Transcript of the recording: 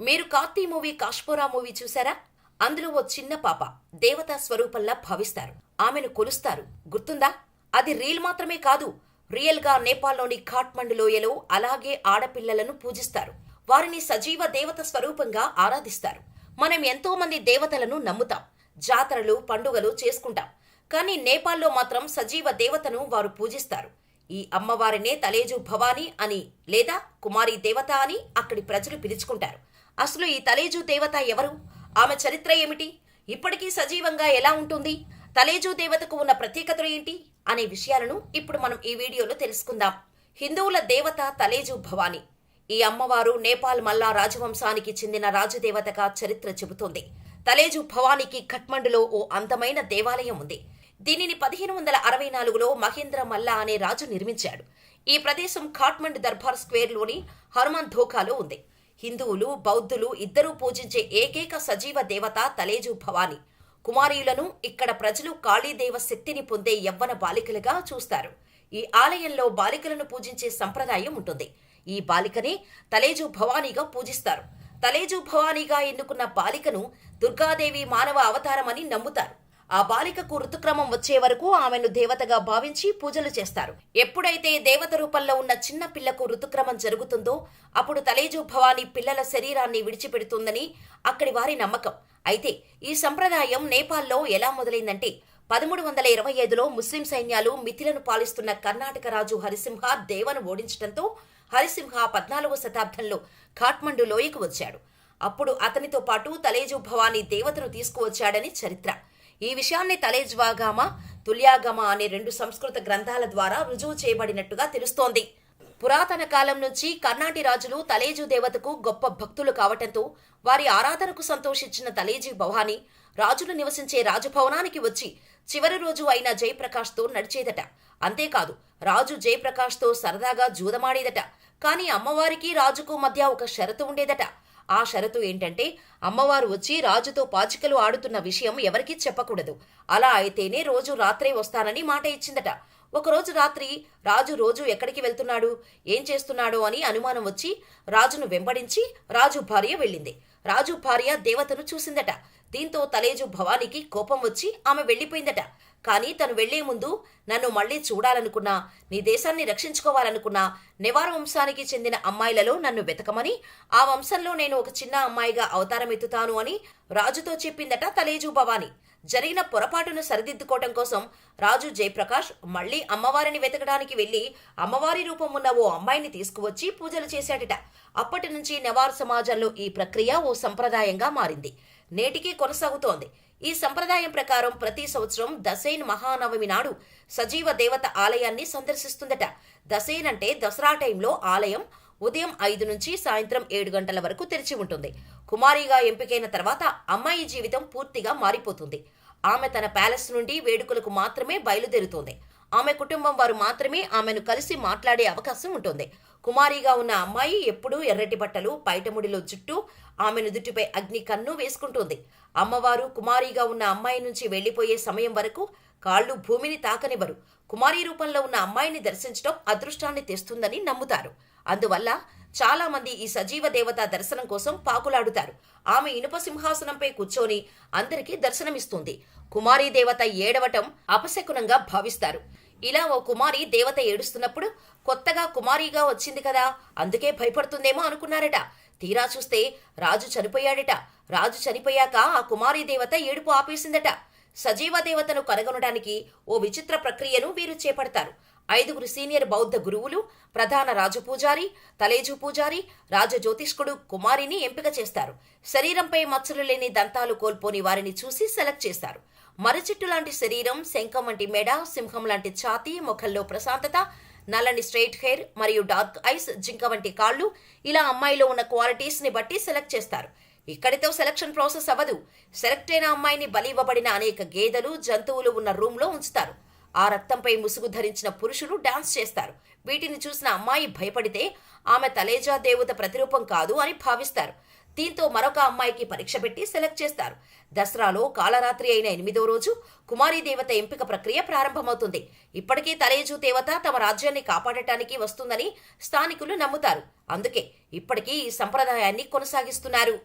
మీరు Karthi movie కాష్పోరా movie చూసారా? అందులో ఓ చిన్న పాప దేవతా స్వరూపంలా భావిస్తారు. ఆమెను కొలుస్తారు. గుర్తుందా? అది రీల్ మాత్రమే కాదు రియల్గా నేపాల్లోని ఖాట్మండు లోయలో అలాగే ఆడపిల్లలను పూజిస్తారు. వారిని సజీవ దేవత స్వరూపంగా ఆరాధిస్తారు. మనం ఎంతో మంది దేవతలను నమ్ముతాం జాతరలు పండుగలు చేసుకుంటాం. కానీ నేపాల్లో మాత్రం సజీవ దేవతను వారు పూజిస్తారు. ఈ అమ్మవారినే తలేజు భవానీ అని లేదా కుమారి దేవత అని అక్కడి ప్రజలు పిలుచుకుంటారు. అసలు ఈ తలేజు దేవత ఎవరు? ఆమె చరిత్ర ఏమిటి? ఇప్పటికీ సజీవంగా ఎలా ఉంటుంది? తలేజు దేవతకు ఉన్న ప్రత్యేకతలు ఏంటి? అనే విషయాలను ఇప్పుడు మనం ఈ వీడియోలో తెలుసుకుందాం. హిందువుల దేవత తలేజు భవాని. ఈ అమ్మవారు నేపాల్ మల్లా రాజవంశానికి చెందిన రాజదేవతగా చరిత్ర చెబుతోంది. తలేజు భవానికి ఖట్మండులో ఓ అందమైన దేవాలయం ఉంది. దీనిని పదిహేను వందల అరవై నాలుగులో మహేంద్ర మల్లా అనే రాజు నిర్మించాడు. ఈ ప్రదేశం ఖాట్మండ్ దర్బార్ స్క్వేర్లోని హనుమాన్ ధోకాలో ఉంది. హిందువులు బౌద్ధులు ఇద్దరూ పూజించే ఏకైక సజీవ దేవత తలేజు భవాని. కుమారీలను ఇక్కడ ప్రజలు కాళీదేవ శక్తిని పొందే యవ్వన బాలికలుగా చూస్తారు. ఈ ఆలయంలో బాలికలను పూజించే సంప్రదాయం ఉంటుంది. ఈ బాలికనే తలేజు భవానీగా పూజిస్తారు. తలేజు భవానీగా ఎన్నుకున్న బాలికను దుర్గాదేవి మానవ అవతారమని నమ్ముతారు. ఆ బాలికకు ఋతుక్రమం వచ్చే వరకు ఆమెను దేవతగా భావించి పూజలు చేస్తారు. ఎప్పుడైతే దేవత రూపంలో ఉన్న చిన్న పిల్లకు ఋతుక్రమం జరుగుతుందో అప్పుడు తలేజు భవానీ పిల్లల శరీరాన్ని విడిచిపెడుతుందని అక్కడి వారి నమ్మకం. అయితే ఈ సంప్రదాయం నేపాల్లో ఎలా మొదలైందంటే పదమూడు వందల ఇరవై ఐదులో ముస్లిం సైన్యాలు మిథిలను పాలిస్తున్న కర్ణాటక రాజు హరిసింహ దేవను ఓడించడంతో హరిసింహ పద్నాలుగో శతాబ్దంలో ఖాట్మండు లోయకు వచ్చాడు. అప్పుడు అతనితో పాటు తలేజు భవానీ దేవతను తీసుకువచ్చాడని చరిత్ర. ఈ విషయాన్ని తలేజ్వాగామ తుల్యాగమ అనే రెండు సంస్కృత గ్రంథాల ద్వారా రుజువు చేయబడినట్టుగా తెలుస్తోంది. పురాతన కాలం నుంచి కర్ణాటి రాజులు తలేజు దేవతకు గొప్ప భక్తులు కావటంతో వారి ఆరాధనకు సంతోషించిన తలేజీ భవాని రాజులు నివసించే రాజభవనానికి వచ్చి చివరి రోజు అయిన జయప్రకాష్తో నడిచేదట. అంతేకాదు రాజు జయప్రకాష్తో సరదాగా జూదమాడేదట. కానీ అమ్మవారికి రాజుకు మధ్య ఒక షరతు ఉండేదట. ఆ షరతు ఏంటంటే అమ్మవారు వచ్చి రాజుతో పాచికలు ఆడుతున్న విషయం ఎవరికీ చెప్పకూడదు. అలా అయితేనే రోజు రాత్రే వస్తానని మాట ఇచ్చిందట. ఒకరోజు రాత్రి రాజు రోజు ఎక్కడికి వెళ్తున్నాడు? ఏం చేస్తున్నాడో అని అనుమానం వచ్చి రాజును వెంబడించి రాజు భార్య వెళ్ళింది. రాజు భార్య దేవతను చూసిందట. దీంతో తలేజు భవానికి కోపం వచ్చి ఆమె వెళ్ళిపోయిందట. కానీ తను వెళ్ళే ముందు నన్ను మళ్ళీ చూడాలనుకున్నా నీ దేశాన్ని రక్షించుకోవాలనుకున్నా నెవార్ వంశానికి చెందిన అమ్మాయిలలో నన్ను వెతకమని ఆ వంశంలో నేను ఒక చిన్న అమ్మాయిగా అవతారమెత్తుతాను అని రాజుతో చెప్పిందట తలేజు భవాని. జరిగిన పొరపాటును సరిదిద్దుకోవటం కోసం రాజు జయప్రకాష్ మళ్ళీ అమ్మవారిని వెతకడానికి వెళ్ళి అమ్మవారి రూపం ఉన్న ఓ అమ్మాయిని తీసుకువచ్చి పూజలు చేశాడట. అప్పటి నుంచి నెవార్ సమాజంలో ఈ ప్రక్రియ ఓ సంప్రదాయంగా మారింది. నేటికీ కొనసాగుతోంది. ఈ సంప్రదాయం ప్రకారం ప్రతి సంవత్సరం దశైన్ మహానవమి నాడు సజీవ దేవత ఆలయాన్ని సందర్శిస్తుందట. దశైన్ అంటే దసరా టైంలో ఆలయం ఉదయం ఐదు నుంచి సాయంత్రం ఏడు గంటల వరకు తెరిచి ఉంటుంది. కుమారిగా ఎంపికైన తర్వాత అమ్మాయి జీవితం పూర్తిగా మారిపోతుంది. ఆమె తన ప్యాలెస్ నుండి వేడుకలకు మాత్రమే బయలుదేరుతోంది. ఆమె కుటుంబం వారు మాత్రమే ఆమెను కలిసి మాట్లాడే అవకాశం ఉంటుంది. కుమారిగా ఉన్న అమ్మాయి ఎప్పుడూ ఎర్రటి బట్టలు పైటముడిలో జుట్టు ఆమె నుదుటిపై అగ్ని కన్ను వేసుకుంటుంది. అమ్మవారు కుమారిగా ఉన్న అమ్మాయి నుంచి వెళ్ళిపోయే సమయం వరకు కాళ్ళు భూమిని తాకనివ్వరు. కుమారి రూపంలో ఉన్న అమ్మాయిని దర్శించడం అదృష్టాన్ని తెస్తుందని నమ్ముతారు. అందువల్ల చాలామంది ఈ సజీవ దేవత దర్శనం కోసం పాకులాడుతారు. ఆమె ఇనుప సింహాసనంపై కూర్చొని అందరికీ దర్శనమిస్తుంది. కుమారీ దేవత ఏడవటం అపశకునంగా భావిస్తారు. ఇలా ఓ కుమారి దేవత ఏడుస్తున్నప్పుడు కొత్తగా కుమారిగా వచ్చింది కదా అందుకే భయపడుతుందేమో అనుకున్నారట. తీరా చూస్తే రాజు చనిపోయాడట. రాజు చనిపోయాక ఆ కుమారి దేవత ఏడుపు ఆపేసిందట. సజీవ దేవతను కనుగొనడానికి ఓ విచిత్ర ప్రక్రియను వీరు చేపడతారు. ఐదుగురు సీనియర్ బౌద్ధ గురువులు ప్రధాన రాజు పూజారి తలేజు పూజారి రాజు జ్యోతిష్కుడు కుమారిని ఎంపిక చేస్తారు. శరీరంపై మచ్చలు లేని దంతాలు కోల్పోని వారిని చూసి సెలెక్ట్ చేస్తారు. మరచెట్టు లాంటి శరీరం శంఖం వంటి మెడ సింహం లాంటి ఛాతీ ముఖంలో ప్రశాంతత నల్లని స్ట్రైట్ హెయిర్ మరియు డార్క్ ఐస్ జింక వంటి కాళ్ళు ఇలా అమ్మాయిలో ఉన్న క్వాలిటీస్ని బట్టి సెలెక్ట్ చేస్తారు. ఇక్కడితో సెలక్షన్ ప్రాసెస్ అవ్వదు. సెలెక్ట్ అయిన అమ్మాయిని బలి ఇవ్వబడిన అనేక గేదెలు జంతువులు ఉన్న రూమ్లో ఉంచుతారు. ఆ రక్తంపై ముసుగు ధరించిన పురుషులు డాన్స్ చేస్తారు. వీటిని చూసిన అమ్మాయి భయపడితే ఆమె తలేజా దేవత ప్రతిరూపం కాదు అని భావిస్తారు. దీంతో మరొక అమ్మాయికి పరీక్ష పెట్టి సెలెక్ట్ చేస్తారు. దసరాలో కాలరాత్రి అయిన ఎనిమిదో రోజు కుమారీ దేవత ఎంపిక ప్రక్రియ ప్రారంభమవుతుంది. ఇప్పటికీ తలేజు దేవత తమ రాజ్యాన్ని కాపాడటానికి వస్తుందని స్థానికులు నమ్ముతారు. అందుకే ఇప్పటికీ ఈ సంప్రదాయాన్ని కొనసాగిస్తున్నారు.